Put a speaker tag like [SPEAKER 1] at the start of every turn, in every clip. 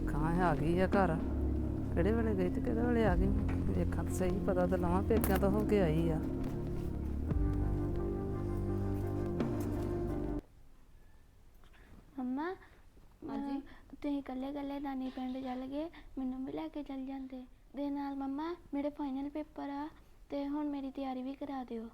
[SPEAKER 1] ਵੇਖਾਂ ਆ ਗਈ ਆ ਘਰ। ਕਿਹੜੇ ਵੇਲੇ ਗਈ ਤੇ ਕਿਹੜੇ ਵੇਲੇ ਆ ਗਈ? ਵੇਖਾਂ ਤਾਂ ਸਹੀ ਪਤਾ ਤਾਂ ਲਵਾਂ ਪੇਕਿਆਂ ਤੋਂ ਹੋ ਕੇ ਆਈ ਆ।
[SPEAKER 2] ਮੰਮਾ ਹਾਂਜੀ? ਤੁਸੀਂ ਇਕੱਲੇ ਇਕੱਲੇ ਨਾਨੀ ਪਿੰਡ ਚੱਲ ਗਏ ਮੈਨੂੰ ਵੀ ਲੈ ਕੇ ਚੱਲ ਜਾਂਦੇ। ਦੇ ਨਾਲ ਮੰਮਾ ਮੇਰੇ ਫਾਈਨਲ ਪੇਪਰ ਆ ਤੇ ਹੁਣ ਮੇਰੀ ਤਿਆਰੀ ਵੀ ਕਰਾ ਦਿਓ।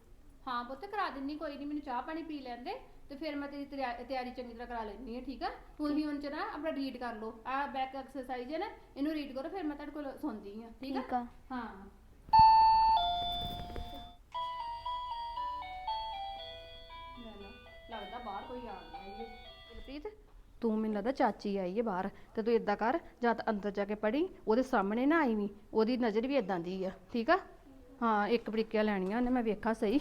[SPEAKER 3] ਹਾਂ ਪੁੱਤ ਕਰਾ ਦਿੰਨੀ ਕੋਈ ਨਹੀਂ ਮੈਨੂੰ ਚਾਹ ਪਾਣੀ ਪੀ ਲੈਂਦੇ ਤੇ ਫਿਰ ਮੈਂ ਤੇਰੀ ਤਿਆ- ਤਿਆਰੀ ਚੰਗੀ ਤਰ੍ਹਾਂ ਕਰਾ ਲੈਣੀ ਹੈ ਠੀਕ ਆ? ਤੁਸੀਂ ਹੁਣ ਚ ਨਾ ਆਪਣਾ ਰੀਡ ਕਰ ਲਓ। ਆ ਬੈਕ ਐਕਸਰਸਾਈਜ਼ ਹੈ ਨਾ ਇਹਨੂੰ ਰੀਡ ਕਰੋ ਫਿਰ ਮੈਂ ਤੁਹਾਡੇ ਕੋਲ ਸੁਣਦੀ ਹਾਂ ਠੀਕ ਆ?
[SPEAKER 2] ਆ।
[SPEAKER 3] ਹਾਂ। ਲੈ ਲਾ, ਲੱਗਦਾ ਬਾਹਰ ਕੋਈ ਆ ਗਿਆ ਈ ਦਿਲਪ੍ਰੀਤ ਤੂੰ ਮੈਨੂੰ ਲੱਗਦਾ ਚਾਚੀ ਆਈ ਹੈ ਬਾਹਰ ਤੇ ਤੂੰ ਇਦਾਂ ਕਰ ਜਾਂ ਤਾਂ ਅੰਦਰ ਜਾ ਕੇ ਪੜੀ ਉਹਦੇ ਸਾਹਮਣੇ ਨਾ ਆਈ ਵੀ ਉਹਦੀ ਨਜ਼ਰ ਵੀ ਇਦਾਂ ਦੀ ਆ ਠੀਕ ਆ? ਹਾਂ ਇੱਕ ਬਰੀਕੀਆਂ ਲੈਣੀਆਂ ਉਹਨੇ ਮੈਂ ਵੇਖਾਂ ਸਹੀ।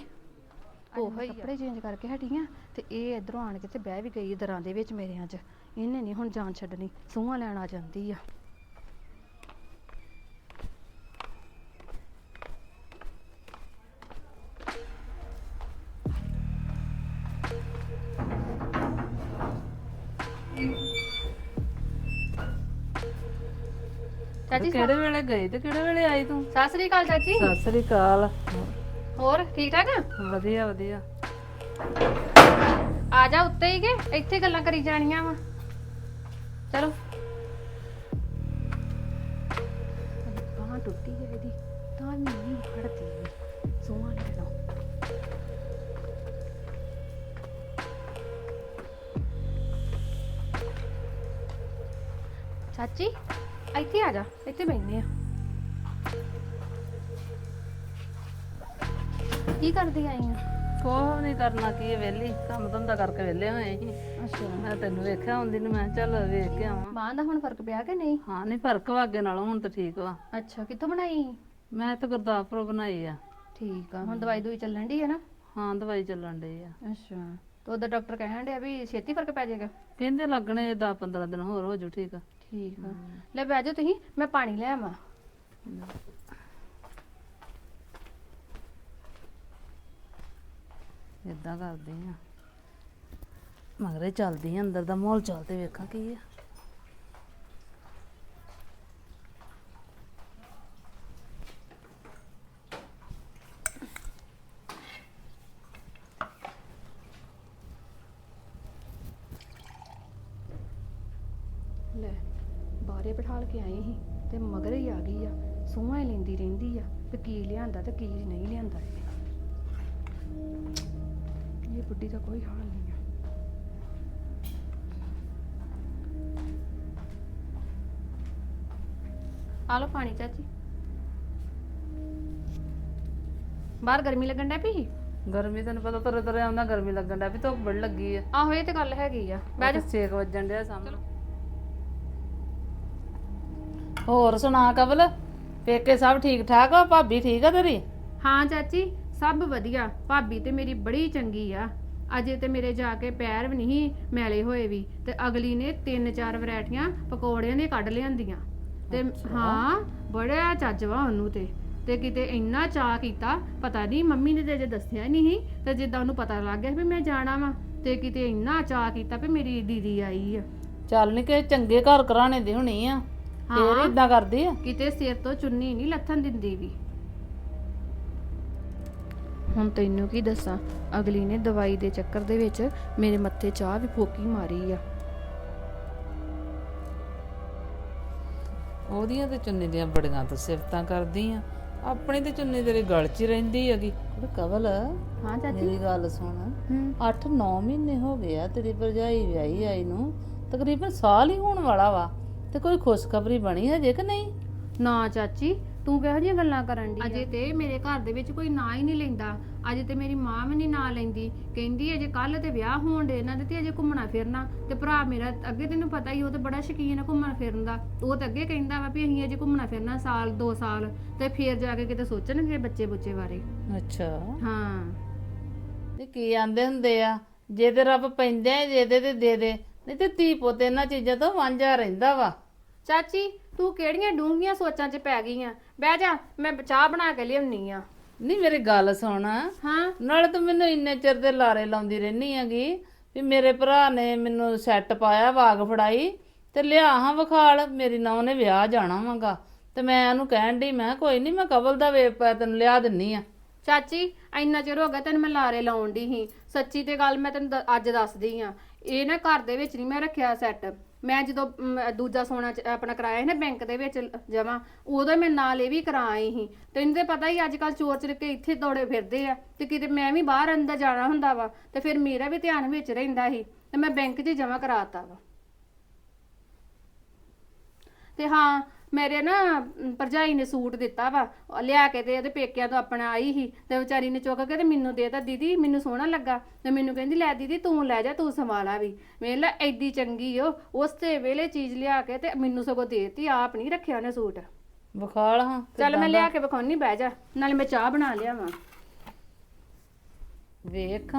[SPEAKER 3] ਉਹ ਕੱਪੜੇ ਚੇਂਜ ਕਰਕੇ ਹਟੀਆਂ ਤੇ ਇਹ ਇਧਰੋਂ ਆਣ ਕੇ ਤੇ ਬਹਿ ਵੀ ਗਈ ਦਰਾਂ ਦੇ ਵਿੱਚ ਮੇਰਿਆਂ 'ਚ। ਇਹਨੇ ਨਹੀਂ ਹੁਣ ਜਾਨ ਛੱਡਣੀ ਸੂਹਾਂ ਲੈਣ ਆ ਜਾਂਦੀ ਆ। ਚਾਚੀ
[SPEAKER 1] ਕਿਹੜੇ ਵੇਲੇ ਗਈ ਤੇ ਕਿਹੜੇ ਵੇਲੇ ਆਈ ਤੂੰ?
[SPEAKER 3] ਸਤਿ ਸ੍ਰੀ ਅਕਾਲ ਚਾਚੀ।
[SPEAKER 1] ਸਤਿ ਸ੍ਰੀ ਅਕਾਲ।
[SPEAKER 3] ਹੋਰ ਠੀਕ ਠਾਕ? ਆ
[SPEAKER 1] ਵਧੀਆ ਵਧੀਆ।
[SPEAKER 3] ਆ ਜਾ ਉੱਤੇ ਹੀ ਕੇ? ਇੱਥੇ ਗੱਲਾਂ ਕਰੀ ਜਾਣੀਆਂ ਵਾ। ਚਲੋ। ਬਾਹ ਟੁੱਟੀ ਹੈ ਇਹਦੀ ਤਾਂ ਵੀ ਨਹੀਂ ਫੜਦੀ ਸੋਹਾਂ ਲੈਣਾ ਚਾਚੀ ਇੱਥੇ ਆ ਜਾ ਇੱਥੇ ਬੈਠਨੇ ਆ। ਕੀ ਕਰਦੀ ਆਈ ਆ?
[SPEAKER 1] ਕੋਹ ਨਹੀਂ ਕਰਨਾ ਕੀ ਹੈ ਵਿਹਲੀ? ਕੰਮ ਧੰਦਾ ਕਰਕੇ ਵਿਹਲੇ ਹੋਏ ਸੀ।
[SPEAKER 3] ਅੱਛਾ।
[SPEAKER 1] ਮੈਂ ਤੈਨੂੰ ਵੇਖਿਆ ਹੁੰਦੀ ਨੂੰ ਮੈਂ ਕਿਹਾ ਚੱਲ ਵੇਖ ਕੇ ਆਵਾਂ।
[SPEAKER 3] ਬਾਂਹ ਦਾ ਹੁਣ ਫ਼ਰਕ ਪਿਆ ਕਿ ਨਹੀਂ?
[SPEAKER 1] ਹਾਂ ਨਹੀਂ ਫ਼ਰਕ ਵਾ ਅੱਗੇ ਨਾਲੋਂ ਹੁਣ ਤਾਂ ਠੀਕ ਵਾ।
[SPEAKER 3] ਅੱਛਾ ਕਿੱਥੋਂ ਬਣਾਈ?
[SPEAKER 1] ਮੈਂ ਤਾਂ ਗੁਰਦਾਸਪੁਰ ਬਣਾਈ ਆ।
[SPEAKER 3] ਠੀਕ ਆ ਹੁਣ ਦਵਾਈ ਦੂਈ ਚੱਲਣ ਦੀ ਹੈ ਨਾ?
[SPEAKER 1] ਹਾਂ ਦਵਾਈ ਚੱਲਣ ਡਈ ਆ।
[SPEAKER 3] ਅੱਛਾ ਤੇ ਉਹਦਾ ਡਾਕਟਰ ਕਹਿਣ ਡਿਆ ਵੀ ਛੇਤੀ ਫ਼ਰਕ ਪੈ ਜਾਏਗਾ?
[SPEAKER 1] ਕਹਿੰਦੇ ਲੱਗਣੇ 10 15 ਦਿਨ ਹੋਰ ਹੋ ਜੂ ਠੀਕ ਆ।
[SPEAKER 3] ਠੀਕ ਆ। ਲੈ ਬਹਿ ਜਾਓ ਤੁਸੀਂ ਮੈਂ ਪਾਣੀ ਲੈ ਆਵਾਂ।
[SPEAKER 1] ਇਦਾਂ ਕਰਦੀ ਆ। ਮਗਰੇ ਚੱਲਦੀ ਆ, ਅੰਦਰ ਦਾ ਮਾਹੌਲ ਚੱਲ ਤੇ ਵੇਖਾਂ ਕੀ ਆ।
[SPEAKER 3] ਲੈ, ਬਾਹਰੇ ਬਿਠਾਲ ਕੇ ਆਏ ਸੀ ਤੇ ਮਗਰ ਹੀ ਆ ਗਈ ਆ। ਸੂਹਾਂ ਹੀ ਲੈਂਦੀ ਰਹਿੰਦੀ ਆ ਤੇ ਕੀ ਲਿਆਂਦਾ ਤੇ ਕੀ ਨਹੀਂ ਲਿਆਂਦਾ ਇਹ। ਬੁੱਢੀ ਦਾ ਕੋਈ ਹਾਲ ਨਹੀਂ ਆ ਆ ਲਓ ਪਾਣੀ ਚਾਚੀ। ਬਾਹਰ ਗਰਮੀ ਲੱਗਣ ਡੈ ਪਈ
[SPEAKER 1] ਗਰਮੀ ਤੈਨੂੰ ਪਤਾ ਤਰੇ ਤਰੇ ਆਉਂਦਾ ਗਰਮੀ ਲੱਗਣ ਦਾ ਵੀ ਧੁੱਪ ਬੜ ਲੱਗੀ ਆ।
[SPEAKER 3] ਆਹੋ ਇਹ ਤੇ ਗੱਲ ਹੈਗੀ ਆ। ਬਹਿ ਜਾ।
[SPEAKER 1] ਛੇਕ ਵੱਜਣ ਡਿਆ ਸਾਹਮਣੇ ਹੋਰ ਸੁਣਾ ਕਬਲ ਪੇਕੇ ਸਭ ਠੀਕ ਠਾਕ ਆ? ਭਾਬੀ ਠੀਕ ਆ ਤੇਰੀ?
[SPEAKER 3] ਹਾਂ ਚਾਚੀ ਸਭ ਵਧੀਆ। ਭਾਬੀ ਤੇ ਮੇਰੀ ਬੜੀ ਚੰਗੀ ਆ। ਅਜੇ ਤੇ ਮੇਰੇ ਜਾ ਕੇ ਪੈਰ ਵੀ ਨਹੀਂ ਮੈਲੇ ਹੋਏ ਵੀ ਤੇ ਅਗਲੀ ਨੇ ਤਿੰਨ ਚਾਰ ਵੈਰਾਈਟੀਆਂ ਪਕੌੜਿਆਂ ਦੀਆਂ ਕੱਢ ਲਿਆਂਦੀਆਂ। ਤੇ ਹਾਂ ਬੜਾ ਚੱਜ ਵਾ ਉਹਨੂੰ ਤੇ। ਤੇ ਕਿਤੇ ਇੰਨਾ ਚਾਹ ਕੀਤਾ ਪਤਾ ਨਹੀਂ ਮੰਮੀ ਨੇ ਤੇ ਅਜੇ ਦੱਸਿਆ ਨਹੀਂ ਸੀ ਤੇ ਜਿੱਦਾਂ ਉਹਨੂੰ ਪਤਾ ਲੱਗ ਗਿਆ ਵੀ ਮੈਂ ਜਾਣਾ ਵਾ ਤੇ ਕਿਤੇ ਇੰਨਾ ਚਾਹ ਕੀਤਾ ਵੀ ਮੇਰੀ ਦੀਦੀ ਆਈ ਆ।
[SPEAKER 1] ਚੱਲ ਨੀ ਕਿ ਚੰਗੇ ਘਰ ਘਰਾਣੇ ਦੀ ਹੋਣੀ ਆ ਫੇਰ ਇਦਾਂ ਕਰਦੀ ਆ।
[SPEAKER 3] ਕਿਤੇ ਸਿਰ ਤੋਂ ਚੁੰਨੀ ਨਹੀਂ ਲੱਥਣ ਦਿੰਦੀ ਵੀ। ਹੁਣ ਤੈਨੂੰ ਕੀ ਦੱਸਾਂ? ਅਗਲੀ ਨੇ ਦਵਾਈ ਦੇ ਚੱਕਰ ਦੇ ਵਿੱਚ ਮੇਰੇ ਮੱਥੇ ਚਾਹ ਵੀ ਫੋਕੀ ਮਾਰੀ ਆ।
[SPEAKER 1] ਉਹਦੀਆਂ ਤੇ ਚੁੰਨੀ ਦੀਆਂ ਬੜੀਆਂ ਤਾਂ ਸਿਫਤਾਂ ਕਰਦੀ ਆ। ਆਪਣੀ ਤੇ ਚੁੰਨੀ ਤੇਰੀ ਗਲ 'ਚ ਹੀ ਰਹਿੰਦੀ ਹੈਗੀ। ਉਹ ਕਵਲ
[SPEAKER 3] ਹਾਂ ਚਾਚੀ?
[SPEAKER 1] ਮੇਰੀ ਗੱਲ ਸੁਣ।
[SPEAKER 3] ਹੂੰ।
[SPEAKER 1] 8-9 ਮਹੀਨੇ ਹੋ ਗਏ ਆ ਤੇਰੀ ਭਰਜਾਈ ਵਿਆਹੀ ਆਈ ਨੂੰ। ਤਕਰੀਬਨ ਸਾਲ ਹੀ ਹੋਣ ਵਾਲਾ ਵਾ। ਤੇ ਕੋਈ ਖੁਸ਼ਖਬਰੀ ਬਣੀ ਹਜੇ ਕਿ ਨਹੀਂ?
[SPEAKER 3] ਨਾ ਚਾਚੀ। ਤੂੰ ਕਿਹੋ ਜਿਹੀਆਂ ਗੱਲਾਂ ਕਰਨ ਦੀ ਅਜੇ ਤੇ ਮੇਰੇ ਘਰ ਦੇ ਵਿੱਚ ਕੋਈ ਨਾਂ ਹੀ ਨਹੀਂ ਲੈਂਦਾ। ਅਜੇ ਤੇ ਮੇਰੀ ਮਾਂ ਵੀ ਨਹੀਂ ਨਾਂ ਲੈਂਦੀ। ਕਹਿੰਦੀ ਅਜੇ ਕੱਲ ਤੇ ਵਿਆਹ ਹੋਣ ਦੇ ਇਹਨਾਂ ਦੇ ਤੇ ਅਜੇ ਘੁੰਮਣਾ ਫਿਰਨਾ। ਤੇ ਭਰਾ ਮੇਰਾ ਅੱਗੇ ਤੈਨੂੰ ਪਤਾ ਹੀ ਉਹ ਤੇ ਬੜਾ ਸ਼ੌਕੀਨ ਆ ਘੁੰਮਣ ਫਿਰਨ ਦਾ। ਉਹ ਤਾਂ ਅੱਗੇ ਕਹਿੰਦਾ ਵਾ ਵੀ ਅਸੀਂ ਅਜੇ ਘੁੰਮਣਾ ਫਿਰਨਾ ਸਾਲ 2 ਸਾਲ। ਤੇ ਫੇਰ ਜਾ ਕੇ ਕਿਤੇ ਸੋਚਣਗੇ ਬੱਚੇ ਬੁੱਚੇ ਬਾਰੇ।
[SPEAKER 1] ਅੱਛਾ।
[SPEAKER 3] ਹਾਂ।
[SPEAKER 1] ਤੇ ਕੀ ਆਂਦੇ ਹੁੰਦੇ ਆ? ਜੇ ਤੇ ਰੱਬ ਪੈਂਦੇ ਆ ਜੇ ਤੇ ਦੇ ਦੇ। ਨਹੀਂ ਤੇ ਧੀ ਪੁੱਤ ਇਹਨਾਂ ਚੀਜ਼ਾਂ ਤੋਂ ਵਾਂਝਾ ਰਹਿੰਦਾ ਵਾ।
[SPEAKER 3] ਚਾਚੀ ਤੂੰ ਕਿਹੜੀਆਂ ਡੂੰਘੀਆਂ ਸੋਚਾਂ 'ਚ ਪੈ ਗਈ ਆ? ਬਹਿ ਜਾ ਮੈਂ ਚਾਹ ਬਣਾ ਕੇ ਲਿਆਉਣੀ ਆ।
[SPEAKER 1] ਨਹੀਂ ਮੇਰੀ ਗੱਲ ਸੁਣ।
[SPEAKER 3] ਹਾਂ।
[SPEAKER 1] ਨਾਲੇ ਤੂੰ ਮੈਨੂੰ ਇੰਨੇ ਚਿਰ ਦੇ ਲਾਰੇ ਲਾਉਂਦੀ ਰਹਿਨੀ ਹੈਗੀ ਵੀ ਮੇਰੇ ਭਰਾ ਨੇ ਮੈਨੂੰ ਸੈੱਟ ਪਾਇਆ ਵਾਗ ਫੜਾਈ ਤੇ ਲਿਆ ਹਾਂ ਵਿਖਾਲ ਮੇਰੀ ਨੌਂ ਨੇ ਵਿਆਹ ਜਾਣਾ ਵਾਂਗਾ। ਤੇ ਮੈਂ ਉਹਨੂੰ ਕਹਿਣ ਡਈ ਮੈਂ ਕੋਈ ਨਹੀਂ ਮੈਂ ਕਬਲ ਦਾ ਵੇਪ ਪਾ ਤੈਨੂੰ ਲਿਆ ਦਿੰਨੀ ਆ।
[SPEAKER 3] ਚਾਚੀ ਇੰਨਾ ਚਿਰ ਹੋ ਗਿਆ ਤੈਨੂੰ ਮੈਂ ਲਾਰੇ ਲਾਉਣ ਦੀ ਸੀ। ਸੱਚੀ ਤੇ ਗੱਲ ਮੈਂ ਤੈਨੂੰ ਦ- ਅੱਜ ਦੱਸਦੀ ਆ। ਇਹ ਨਾ ਘਰ ਦੇ ਵਿੱਚ ਨਹੀਂ ਮੈਂ ਰੱਖਿਆ ਸੈੱਟ ਮੈਂ ਜਦੋਂ ਮ, ਦੂਜਾ ਸੋਨਾ ਚ- ਆਪਣਾ ਕਰਾਇਆ ਸੀ ਨਾ ਬੈਂਕ ਦੇ ਵਿੱਚ ਜਮਾ ਉਦੋਂ ਮੈਂ ਨਾਲ ਇਹ ਵੀ ਕਰਾ ਆਈ ਸੀ। ਤੈਨੂੰ ਤੇ ਪਤਾ ਹੀ ਅੱਜ ਕੱਲ ਚੋਰ ਚਲਕੇ ਇੱਥੇ ਦੌੜੇ ਫਿਰਦੇ ਆ। ਤੇ ਕਿਤੇ ਮੈਂ ਵੀ ਬਾਹਰ ਅੰਦਰ ਜਾਣਾ ਹੁੰਦਾ ਵਾ ਤੇ ਫਿਰ ਮੇਰਾ ਵੀ ਧਿਆਨ ਵਿੱਚ ਰਹਿੰਦਾ ਸੀ ਤੇ ਮੈਂ ਬੈਂਕ 'ਚ ਜਮਾ ਕਰਾਤਾ ਵਾ। ਤੇ ਹਾਂ ਮੇਰੇ ਨਾ ਅਮ, ਭਰਜਾਈ ਨੇ ਸੂਟ ਦਿੱਤਾ ਵਾ ਉਹ ਲਿਆ ਕੇ ਤੇ ਇਹਦੇ ਪੇਕਿਆਂ ਤੋਂ ਆਪਣਾ ਆਈ ਸੀ ਤੇ ਵਿਚਾਰੀ ਨੇ ਚੁੱਕ ਕੇ ਤੇ ਮੈਨੂੰ ਦੇਤਾ ਦੀਦੀ ਮੈਨੂੰ ਸੋਹਣਾ ਲੱਗਾ। ਤੇ ਮੈਨੂੰ ਕਹਿੰਦੀ ਲੈ ਦੀਦੀ ਤੂੰ ਲੈ ਜਾ ਤੂੰ ਸੰਭਾਲਾ ਵੀ। ਵੇਖ ਲੈ ਐਡੀ ਚੰਗੀ ਓ ਉਸ ਤੇ ਵੇਲੇ ਚੀਜ਼ ਲਿਆ ਕੇ ਤੇ ਮੈਨੂੰ ਸਗੋਂ ਦੇਤੀ ਆਪ ਨਹੀਂ ਰੱਖਿਆ ਉਹਨੇ ਸੂਟ।
[SPEAKER 1] ਵਿਖਾਲ ਹਾਂ
[SPEAKER 3] ਚੱਲ ਮੈਂ ਲਿਆ ਕੇ ਵਿਖਾਉਣੀ ਬਹਿ ਜਾ ਨਾਲੇ ਮੈਂ ਚਾਹ ਬਣਾ ਲਿਆ ਵਾਂ।
[SPEAKER 1] ਵੇਖ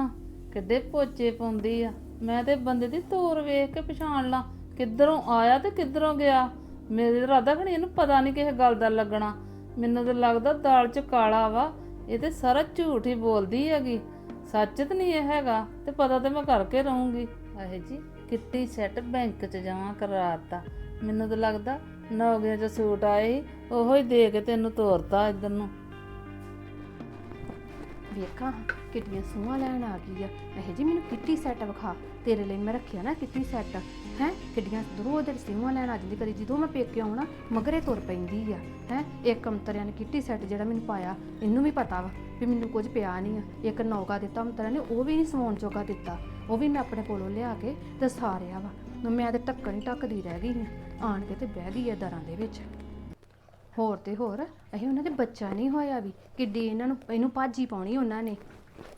[SPEAKER 1] ਕਿੱਡੇ ਪੋਚੇ ਪਾਉਂਦੀ ਆ। ਮੈਂ ਤੇ ਬੰਦੇ ਦੀ ਤੋਰ ਵੇਖ ਕੇ ਪਛਾਣ ਲਾਂ ਕਿੱਧਰੋਂ ਆਇਆ ਤੇ ਕਿੱਧਰੋਂ ਗਿਆ। ਮੇਰੇ ਇਰਾਦਾ ਖਣੀ, ਇਹਨੂੰ ਪਤਾ ਨਹੀਂ ਕਿਸੇ ਗੱਲ ਦਾ ਲੱਗਣਾ। ਮੈਨੂੰ ਤਾਂ ਲੱਗਦਾ ਦਾਲ 'ਚ ਕਾਲਾ ਵਾ, ਇਹ ਤੇ ਸਾਰਾ ਝੂਠ ਹੀ ਬੋਲਦੀ ਹੈਗੀ। ਸੱਚ ਤੇ ਨਹੀਂ ਇਹ ਹੈਗਾ, ਤੇ ਪਤਾ ਤੇ ਮੈਂ ਕਰਕੇ ਰਹੂੰਗੀ। ਆਹੇ ਜੀ, ਕਿੱਟੀ ਸੈੱਟ ਬੈਂਕ 'ਚ ਜਮਾ ਕਰਾਤਾ ਮੈਨੂੰ ਤਾਂ ਲੱਗਦਾ ਨੌਗਿਆਂ 'ਚ ਸੂਟ ਆਏ ਸੀ, ਉਹੋ ਹੀ ਦੇ ਕੇ ਤੈਨੂੰ ਤੋਰਤਾ ਇੱਧਰ ਨੂੰ।
[SPEAKER 3] ਵੇਖਾਂ ਕਿੱਡੀਆਂ ਸੂਹਾਂ ਲੈਣ ਆ ਗਈ ਆ। ਇਹ ਜੀ ਮੈਨੂੰ ਕਿੱਟੀ ਸੈੱਟ ਵਿਖਾ। ਤੇਰੇ ਲਈ ਮੈਂ ਰੱਖਿਆ ਨਾ ਕਿੱਟੀ ਸੈੱਟ ਹੈ, ਕਿੱਡੀਆਂ ਦਰੋਂ ਦੇ ਸੂਹਾਂ ਲੈਣ ਆ ਜਾਂਦੀ। ਕਦੀ ਜਦੋਂ ਮੈਂ ਪੇਕੇ ਆਉਣਾ, ਮਗਰੇ ਤੁਰ ਪੈਂਦੀ ਆ। ਹੈ, ਇੱਕ ਅੰਤਰਿਆਂ ਨੇ ਕਿੱਟੀ ਸੈੱਟ ਜਿਹੜਾ ਮੈਨੂੰ ਪਾਇਆ, ਇਹਨੂੰ ਵੀ ਪਤਾ ਵਾ ਵੀ ਮੈਨੂੰ ਕੁਝ ਪਿਆ ਨਹੀਂ ਆ। ਇੱਕ ਨੌਕਾ ਦਿੱਤਾ ਅੰਤਰਿਆਂ ਨੇ, ਉਹ ਵੀ ਨਹੀਂ ਸਵਾਉਣ ਜੋਗਾ ਦਿੱਤਾ। ਉਹ ਵੀ ਮੈਂ ਆਪਣੇ ਕੋਲੋਂ ਲਿਆ ਕੇ ਤੇ ਸਾਰਿਆ ਵਾ। ਮੈਂ ਤੇ ਢੱਕਣ ਹੀ ਢੱਕਦੀ ਰਹਿ ਗਈ ਆ। ਆਣ ਕੇ ਤੇ ਬਹਿ ਗਈ ਆ ਦਰਾਂ ਦੇ ਵਿੱਚ। ਹੋਰ ਤੇ ਹੋਰ ਇਹ ਉਹਨਾਂ ਦੇ ਬੱਚਾ ਨਹੀਂ ਹੋਇਆ ਵੀ ਕਿੱਡੀ ਇਹਨਾਂ ਨੂੰ ਇਹਨੂੰ ਭਾਜੀ ਪਾਉਣੀ ਉਹਨਾਂ ਨੇ।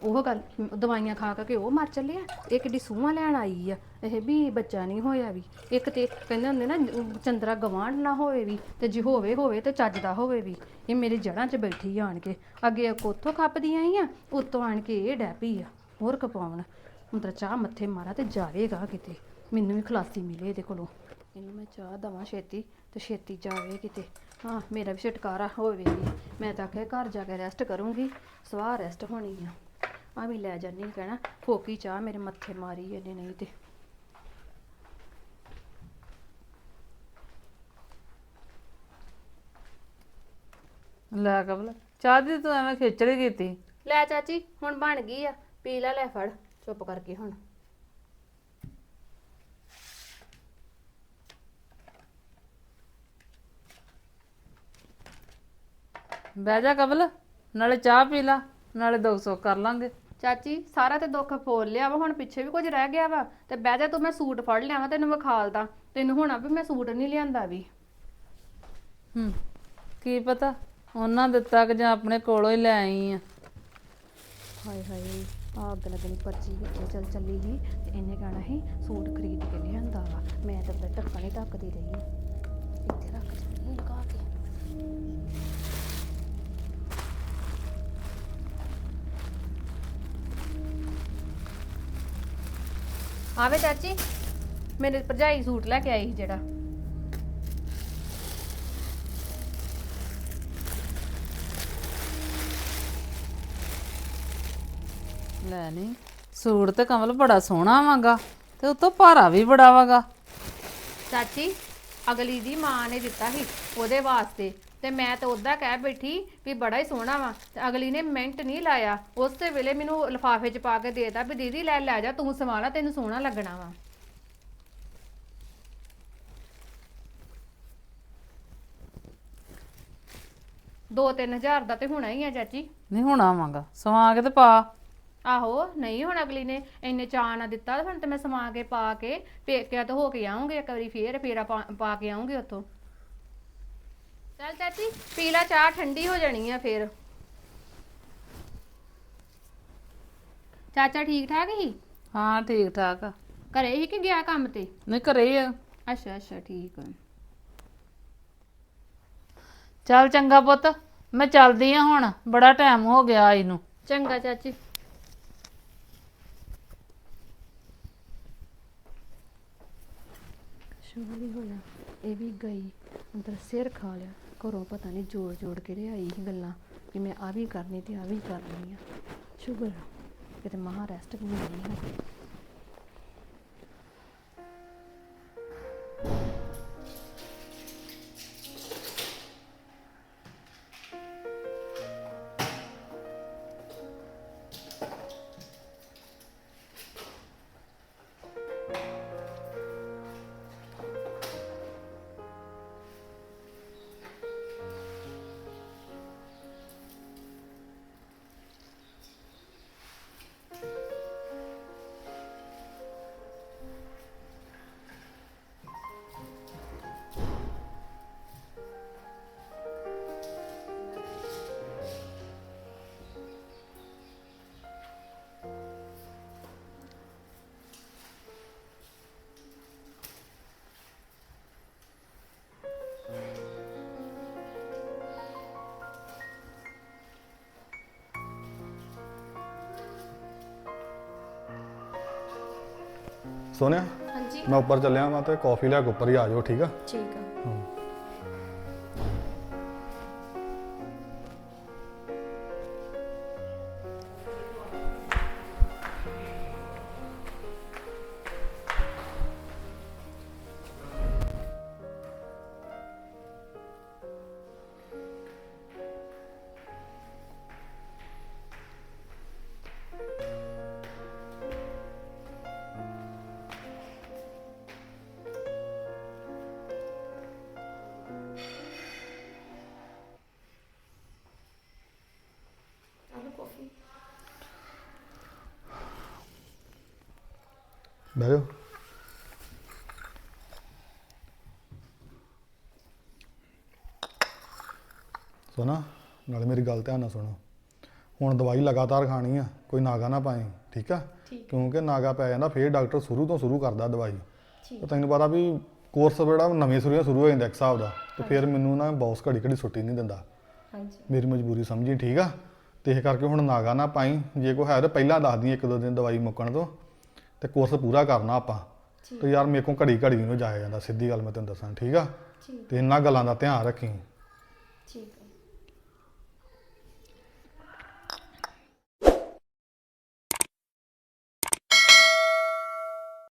[SPEAKER 3] ਉਹ ਗੱਲ ਦਵਾਈਆਂ ਖਾ ਖਾ ਕੇ ਉਹ ਮਰ ਚੱਲਿਆ ਇਹ ਕਿੱਡੀ ਸੂਹਾਂ ਲੈਣ ਆਈ ਆ। ਇਹ ਵੀ ਬੱਚਾ ਨਹੀਂ ਹੋਇਆ ਵੀ। ਇੱਕ ਤੇ ਕਹਿੰਦੇ ਹੁੰਦੇ ਨਾ ਅਮ, ਚੰਦਰਾ ਗਵਾਂਢ ਨਾ ਹੋਵੇ ਵੀ ਤੇ ਜੇ ਹੋਵੇ ਹੋਵੇ ਤੇ ਚੱਜ ਦਾ ਹੋਵੇ ਵੀ। ਇਹ ਮੇਰੀ ਜੜ੍ਹਾਂ 'ਚ ਬੈਠੀ ਆਣ ਕੇ। ਅੱਗੇ ਕੋਥੋਂ ਖੱਪਦੀ ਆਈ ਆ ਉੱਤੋਂ ਆਣ ਕੇ ਇਹ ਡੈਪੀ ਆ। ਹੋਰ ਕਪਾਉਣ। ਮਤਲਬ ਚਾਹ ਮੱਥੇ ਮਾਰਾ ਤੇ ਜਾਵੇਗਾ ਕਿਤੇ। ਮੈਨੂੰ ਵੀ ਖਲਾਸੀ ਮਿਲੇ ਇਹਦੇ ਕੋਲੋਂ। ਇਹਨੂੰ ਮੈਂ ਚਾਹ ਦਵਾਂ ਛੇਤੀ ਤੇ ਛੇਤੀ ਜਾਵੇ ਕਿਤੇ। ਹਾਂ ਮੇਰਾ ਵੀ ਛੁਟਕਾਰਾ ਹੋਵੇ ਵੀ। ਮੈਂ ਤਾਂ ਆਖਿਆ ਘਰ ਜਾ ਕੇ ਰੈਸਟ ਕਰੂੰਗੀ। ਸਵਾਹ ਰੈਸਟ ਹੋਣੀ ਆ। ਆ ਵੀ ਲੈ ਜਾਨੀ ਕਹਿਣਾ ਫੋਕੀ ਚਾਹ ਮੇਰੇ ਮੱਥੇ ਮਾਰੀ ਇਹਨੇ ਨਹੀਂ ਤੇ।
[SPEAKER 1] ਲੈ ਕਬਲ ਚਾਹ ਦੀ ਤੂੰ ਐਵੇਂ ਖੇਚੜੀ ਕੀਤੀ।
[SPEAKER 3] ਲੈ ਚਾਚੀ ਹੁਣ ਬਣ ਗਈ ਆ। ਪੀ ਲੈ ਲੈ ਫੜ ਚੁੱਪ ਕਰਕੇ ਹੁਣ।
[SPEAKER 1] ਬਹਿ ਜਾ ਕਬਲ ਨਾਲੇ ਚਾਹ ਪੀ ਲਾ ਨਾਲੇ ਦੁੱਖ ਸੁੱਖ ਕਰ ਲਾਂਗੇ।
[SPEAKER 3] ਚਾਚੀ ਸਾਰਾ ਤੇ ਦੁੱਖ ਫੋਲ ਲਿਆ ਵਾ ਹੁਣ ਪਿੱਛੇ ਵੀ ਕੁਝ ਰਹਿ ਗਿਆ ਵਾ। ਤੇ ਬਹਿ ਜਾ ਤੂੰ ਮੈਂ ਸੂਟ ਫੜ ਲਿਆ ਵਾ ਤੈਨੂੰ ਵਿਖਾਲਦਾ ਤੈਨੂੰ ਹੋਣਾ ਵੀ ਮੈਂ ਸੂਟ ਨਹੀਂ ਲਿਆਂਦਾ ਵੀ।
[SPEAKER 1] ਹੂੰ ਕੀ ਪਤਾ? ਉਹਨਾਂ ਦਿੱਤਾ ਕਿ ਜਾਂ ਆਪਣੇ ਕੋਲੋਂ ਹੀ ਲੈ ਆਈ ਆ।
[SPEAKER 3] ਹਾਏ ਹਾਏ ਆਹ ਅੱਗ ਲੱਗਣੀ ਪਰਚੀ ਵਿੱਚ ਚੱਲ ਚੱਲੀ ਸੀ ਤੇ ਇਹਨੇ ਕਹਿਣਾ ਸੀ ਸੂਟ ਖਰੀਦ ਕੇ ਲਿਆਂਦਾ ਵਾ। ਮੈਂ ਤਾਂ ਬੜਾ ਢੱਕਣ ਹੀ ਢੱਕਦੀ ਰਹੀ। ਹਾਂ। ਇੱਥੇ ਰੱਖ ਜਾਂਦੀ ਲਗਾ ਕੇ। ਆਵੇ ਚਾਚੀ ਮੇਰੇ ਭਰਜਾਈ ਸੂਟ ਲੈ ਕੇ ਆਈ ਸੀ ਜਿਹੜਾ।
[SPEAKER 1] ਲੈ ਨਹੀਂ ਸੂਟ ਤੇ ਕਮਲ ਬੜਾ ਸੋਹਣਾ ਵਾਗਾ ਤੇ ਉਤੋਂ ਭਾਰਾ ਵੀ ਬੜਾ ਵਾਗਾ।
[SPEAKER 3] ਚਾਚੀ ਅਗਲੀ ਦੀ ਮਾਂ ਨੇ ਦਿੱਤਾ ਸੀ ਉਹਦੇ ਵਾਸਤੇ ਤੇ ਮੈਂ ਤਾਂ ਉਦਾਂ ਕਹਿ ਬੈਠੀ ਵੀ ਬੜਾ ਹੀ ਸੋਹਣਾ ਵਾ ਤੇ ਅਗਲੀ ਨੇ ਮਿੰਟ ਨਹੀਂ ਲਾਇਆ ਉਸੇ ਵੇਲੇ ਮੈਨੂੰ ਲਿਫਾਫੇ 'ਚ ਪਾ ਕੇ ਦੇਤਾ ਵੀ ਦੀਦੀ ਲੈ ਲੈ ਜਾ ਤੂੰ ਸੰਭਾਲਾ ਤੈਨੂੰ ਸੋਹਣਾ ਲੱਗਣਾ ਵਾ। ਦੋ ਤਿੰਨ ਹਜ਼ਾਰ ਦਾ ਤੇ ਹੋਣਾ ਹੀ ਆ ਚਾਚੀ।
[SPEAKER 1] ਨਹੀਂ ਹੋਣਾ ਵਾਗਾ ਸਵਾ ਕੇ ਤੇ ਪਾ।
[SPEAKER 3] ਆਹੋ ਨਹੀਂ ਹੁਣ ਅਗਲੀ ਨੇ ਇੰਨੇ ਚਾਅ ਨਾ ਦਿੱਤਾ ਹੁਣ ਤੇ ਮੈਂ ਸਮਾ ਕੇ ਪਾ ਕੇ ਪੇਕਿਆ ਤੋਂ ਹੋ ਕੇ ਆਉਂਗੀ ਇੱਕ ਵਾਰੀ ਫੇਰ ਫੇਰਾ ਪਾ ਪਾ ਕੇ ਆਉਂਗੀ ਉੱਥੋਂ। ਚੱਲ ਚਾਚੀ ਪੀ ਲੈ ਚਾਹ ਠੰਡੀ ਹੋ ਜਾਣੀ ਆ ਫੇਰ। ਚਾਚਾ ਠੀਕ ਠਾਕ ਹੀ?
[SPEAKER 1] ਹਾਂ ਠੀਕ ਠਾਕ ਆ।
[SPEAKER 3] ਘਰੇ ਹੀ ਕਿ ਗਿਆ ਕੰਮ ਤੇ?
[SPEAKER 1] ਨਹੀਂ ਘਰੇ ਹੀ ਆ।
[SPEAKER 3] ਅੱਛਾ ਅੱਛਾ ਠੀਕ ਆ।
[SPEAKER 1] ਚੱਲ ਚੰਗਾ ਪੁੱਤ ਮੈਂ ਚੱਲਦੀ ਆ ਹੁਣ ਬੜਾ ਟਾਈਮ ਹੋ ਗਿਆ ਆਈ ਨੂੰ।
[SPEAKER 3] ਚੰਗਾ ਚਾਚੀ। ਸ਼ੁਰੂ ਹੀ ਹੋਇਆ ਇਹ ਵੀ ਗਈ ਅੰਦਰ ਸਿਰ ਖਾ ਲਿਆ। ਘਰੋਂ ਪਤਾ ਨਹੀਂ ਜੋੜ ਜੋੜ ਕੇ ਲਿਆਈ ਸੀ ਗੱਲਾਂ ਕਿ ਮੈਂ ਆ ਵੀ ਕਰਨੀ ਤੇ ਆ ਵੀ ਕਰਨੀ ਆ। ਸ਼ੁਕਰ ਕਿਤੇ ਮਹਾ ਰੈਸਟ ਵੀ ਨਹੀਂ ਹੈ
[SPEAKER 4] ਸੋਨਿਆ
[SPEAKER 5] ਹਾਂਜੀ।
[SPEAKER 4] ਮੈਂ ਉੱਪਰ ਚੱਲਿਆ ਵਾਂ ਤੇ ਕਾਫੀ ਲਿਆ ਕੇ ਉੱਪਰ ਹੀ ਆ ਜਾਓ ਠੀਕ ਆ?
[SPEAKER 5] ਠੀਕ ਆ।
[SPEAKER 4] ਬਹਿ ਜਾਓ ਸੁਣਾ ਨਾਲੇ ਮੇਰੀ ਗੱਲ ਧਿਆਨ ਨਾਲ ਸੁਣੋ। ਹੁਣ ਦਵਾਈ ਲਗਾਤਾਰ ਖਾਣੀ ਆ ਕੋਈ ਨਾਗਾ ਨਾ ਪਾਏ ਠੀਕ ਆ? ਕਿਉਂਕਿ ਨਾਗਾ ਪੈ ਜਾਂਦਾ ਫੇਰ ਡਾਕਟਰ ਸ਼ੁਰੂ ਤੋਂ ਸ਼ੁਰੂ ਕਰਦਾ ਦਵਾਈ। ਤੇ ਤੈਨੂੰ ਪਤਾ ਵੀ ਕੋਰਸ ਜਿਹੜਾ ਨਵੇਂ ਸ਼ੁਰੂ ਸ਼ੁਰੂ ਹੋ ਜਾਂਦਾ ਇੱਕ ਹਿਸਾਬ ਦਾ ਤੇ ਫਿਰ ਮੈਨੂੰ ਨਾ ਬੌਸ ਘੜੀ ਘੜੀ ਛੁੱਟੀ ਨਹੀਂ ਦਿੰਦਾ।
[SPEAKER 5] ਹਾਂਜੀ।
[SPEAKER 4] ਮੇਰੀ ਮਜਬੂਰੀ ਸਮਝੀ ਠੀਕ ਆ? ਤੇ ਇਹ ਕਰਕੇ ਹੁਣ ਨਾਗਾ ਨਾ ਪਾਈ ਜੇ ਕੋਈ ਹੈ ਤਾਂ ਪਹਿਲਾਂ ਦੱਸ ਦੀ ਇੱਕ ਦੋ ਦਿਨ ਦਵਾਈ ਮੁੱਕਣ ਤੋਂ। ਤੇ ਕੋਰਸ ਪੂਰਾ ਕਰਨਾ ਆਪਾਂ। ਤੇ ਯਾਰ ਮੇਰੇ ਕੋਲ ਘੜੀ ਘੜੀ ਨਹੀਂ ਜਾਇਆ ਜਾਂਦਾ ਸਿੱਧੀ ਗੱਲ ਮੈਂ ਤੈਨੂੰ ਦੱਸਾਂ ਠੀਕ ਆ? ਤੇ ਇਹਨਾਂ ਗੱਲਾਂ ਦਾ ਧਿਆਨ ਰੱਖੀ।
[SPEAKER 5] ਠੀਕ।